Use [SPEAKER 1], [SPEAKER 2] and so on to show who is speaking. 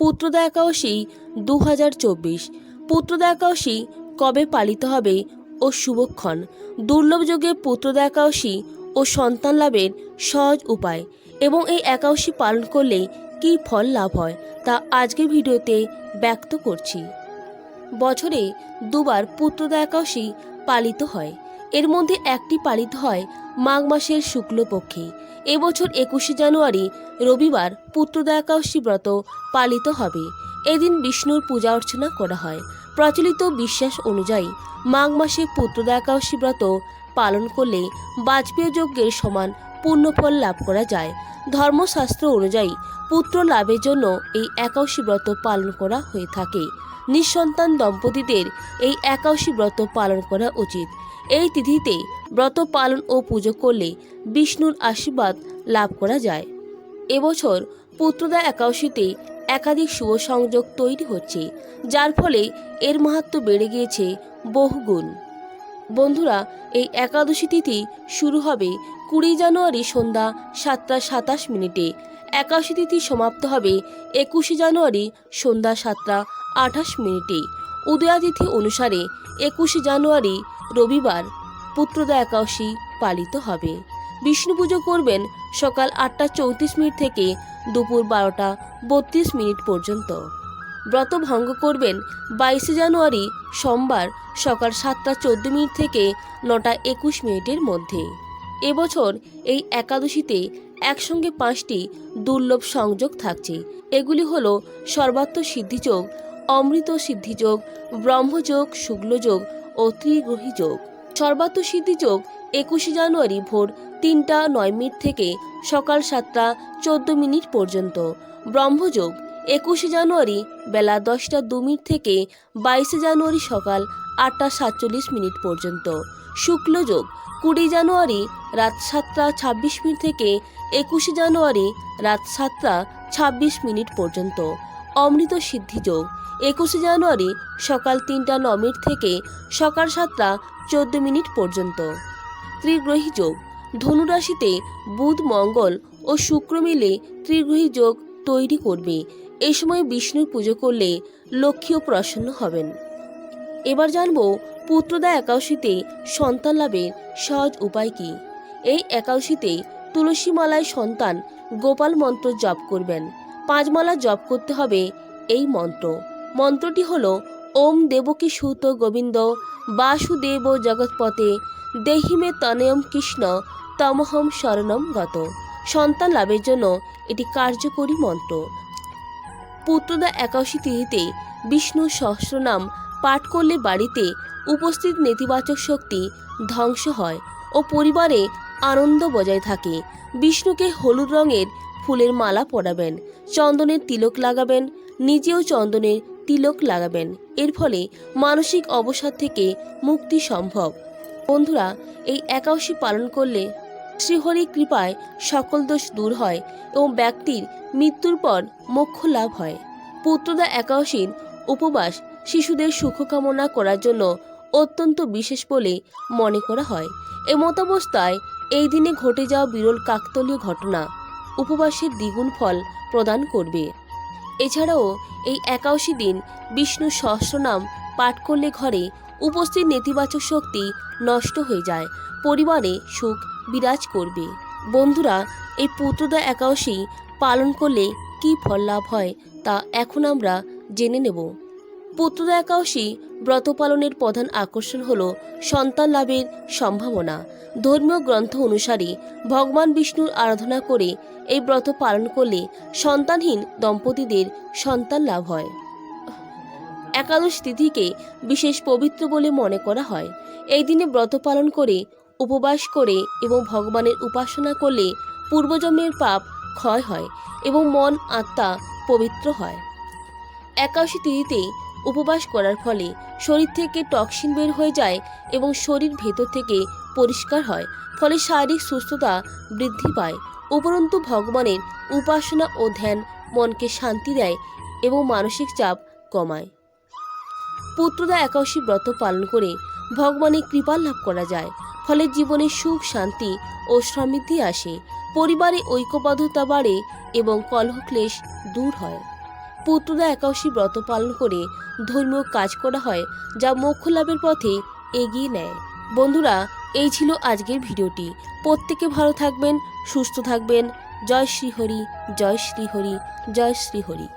[SPEAKER 1] পুত্রদা একাদশী দু হাজার চব্বিশ। পুত্রদা একাদশী কবে পালিত হবে ও শুভক্ষণ? দুর্লভ যোগে পুত্রদা একাদশী ও সন্তান লাভের সহজ উপায় এবং এই একাদশী পালন করলে কী ফল লাভ হয় তা আজকের ভিডিওতে ব্যক্ত করছি। বছরে দুবার পুত্রদা একাদশী পালিত হয়। এর মধ্যে একটি পালিত হয় মাঘ মাসের শুক্লপক্ষে। এবছর একুশে জানুয়ারি, রবিবার পুত্রদা ব্রত পালিত হবে। এদিন বিষ্ণুর পূজা অর্চনা করা হয়। প্রচলিত বিশ্বাস অনুযায়ী মাঘ মাসে পুত্রদা ব্রত পালন করলে বাজপেয় যজ্ঞের সমান পুণ্যফল লাভ করা যায়। ধর্মশাস্ত্র অনুযায়ী পুত্র লাভের জন্য এই একাদশী ব্রত পালন করা হয়ে থাকে। নিঃসন্তান দম্পতিদের এই একাদশী ব্রত পালন করা উচিত। এই তিথিতে ব্রত পালন ও পুজো করলে বিষ্ণুর আশীর্বাদ লাভ করা যায়। এবছর পুত্রদা একাদশীতে একাধিক শুভ সংযোগ তৈরি হচ্ছে, যার ফলে এর মাহাত্ম বেড়ে গিয়েছে বহুগুণ। বন্ধুরা, এই একাদশী তিথি শুরু হবে কুড়ি জানুয়ারি সন্ধ্যা সাতটা সাতাশ মিনিটে। একাদশী তিথি সমাপ্ত হবে একুশে জানুয়ারি সন্ধ্যা সাতটা আঠাশ মিনিটে। উদয়াতিথি অনুসারে একুশে জানুয়ারি রবিবার পুত্রদা একাদশী পালিত হবে। বিষ্ণু পুজো করবেন সকাল আটটা চৌত্রিশ মিনিট থেকে দুপুর বারোটা বত্রিশ মিনিট পর্যন্ত। ব্রত ভঙ্গ করবেন বাইশে জানুয়ারি সোমবার সকাল সাতটা চোদ্দ মিনিট থেকে নটা একুশ মিনিটের মধ্যে। এবছর এই একাদশীতে একসঙ্গে পাঁচটি দুর্লভ সংযোগ থাকছে। এগুলি হল সর্বাত্ম সিদ্ধিযোগ অমৃত সিদ্ধিযোগ ব্রহ্মযোগ, শুক্লযোগ ও ত্রিগ্রহী যোগ সর্বাত্ম সিদ্ধিযোগ একুশে জানুয়ারি ভোর তিনটা নয় মিনিট থেকে সকাল সাতটা চোদ্দ মিনিট পর্যন্ত। ব্রহ্মযোগ, একুশে জানুয়ারি বেলা দশটা দু মিনিট থেকে বাইশে জানুয়ারি সকাল আটটা সাতচল্লিশ মিনিট পর্যন্ত। শুক্লযোগ, কুড়ি জানুয়ারি রাত সাতটা ছাব্বিশ মিনিট থেকে একুশে জানুয়ারি রাত সাতটা ছাব্বিশ মিনিট পর্যন্ত। অমৃত সিদ্ধিযোগ একুশে জানুয়ারি সকাল তিনটা ন মিনিট থেকে সকাল সাতটা চোদ্দ মিনিট পর্যন্ত। ত্রিগ্রহী যোগ ধনুরাশিতে বুধ, মঙ্গল ও শুক্র মিলে ত্রিগ্রহী যোগ তৈরি করবে। এ সময় বিষ্ণুর পুজো করলে লক্ষ্মীও প্রসন্ন হবেন। এবার জানব পুত্রদা একাদশীতে সন্তান লাভের সহজ উপায় কি? এই একাদশীতে তুলসী মালায় সন্তান গোপাল মন্ত্র জপ করবেন। পাঁচ মালা জপ করতে হবে এই মন্ত্র। মন্ত্রটি হল, ওম দেবকী সুত গোবিন্দ, বাসুদেব জগৎপতে, দেহিমে তনয়ম কৃষ্ণ, তমহম শরণম গত। সন্তান লাভের জন্য এটি কার্যকরী মন্ত্র। পুত্রদা একাদশী তিথিতে বিষ্ণু সহস্রনাম পাঠ করলে বাড়িতে উপস্থিত নেতিবাচক শক্তি ধ্বংস হয় ও পরিবারে আনন্দ বজায় থাকে। বিষ্ণুকে হলুদ রঙের ফুলের মালা পরাবেন, চন্দনের তিলক লাগাবেন, নিজেও চন্দনের তিলক লাগাবেন। এর ফলে মানসিক অবসাদ থেকে মুক্তি সম্ভব। বন্ধুরা, এই একাদশী পালন করলে শ্রীহরি কৃপায় সকল দোষ দূর হয় এবং ব্যক্তির মৃত্যুর পর মোক্ষ লাভ হয়। পুত্রদা একাদশীর উপবাস শিশুদের সুখ কামনা করার জন্য অত্যন্ত বিশেষ বলে মনে করা হয়। এমতাবস্থায় এই দিনে ঘটে যাওয়া বিরল কাকতলীয় ঘটনা উপবাসের দ্বিগুণ ফল প্রদান করবে। এছাড়াও এই একাশি দিন বিষ্ণু সহস্রনাম পাঠ করলে ঘরে উপস্থিত নেতিবাচক শক্তি নষ্ট হয়ে যায়, পরিবারে সুখ বিরাজ করবে। বন্ধুরা, এই পুত্রদা একাশি পালন করলে কি ফল লাভ হয় তা এখন আমরা জেনে নেব। পুত্রদা একাদশী ব্রত পালনের প্রধান আকর্ষণ হল সন্তান লাভের সম্ভাবনা। ধর্মীয় গ্রন্থ অনুসারে ভগবান বিষ্ণুর আরাধনা করে এই ব্রত পালন করলে সন্তানহীন দম্পতিদের সন্তান লাভ হয়। একাদশ তিথিকে বিশেষ পবিত্র বলে মনে করা হয়। এই দিনে ব্রত পালন করে, উপবাস করে এবং ভগবানের উপাসনা করলে পূর্বজন্মের পাপ ক্ষয় হয় এবং মন, আত্মা পবিত্র হয়। একাদশী তিথিতে উপবাস করার ফলে শরীর থেকে টক্সিন বের হয়ে যায় এবং শরীর ভেতর থেকে পরিষ্কার হয়, ফলে শারীরিক সুস্থতা বৃদ্ধি পায়। উপরন্তু ভগবানের উপাসনা ও ধ্যান মনকে শান্তি দেয় এবং মানসিক চাপ কমায়। পুত্রদা একাদশী ব্রত পালন করে ভগবানের কৃপা লাভ করা যায়, ফলে জীবনে সুখ, শান্তি ও সমৃদ্ধি আসে, পরিবারে ঐক্যবদ্ধতা বাড়ে এবং কলহ ক্লেশ দূর হয়। পুত্রদা একাদশী ব্রত পালন করে ধর্মীয় কাজ করা হয় যা মোক্ষ লাভের পথে এগিয়ে নেয়। বন্ধুরা, এই ছিল আজকের ভিডিওটি। প্রত্যেকে ভালো থাকবেন, সুস্থ থাকবেন। জয় শ্রী হরি জয় শ্রী হরি জয় শ্রী হরি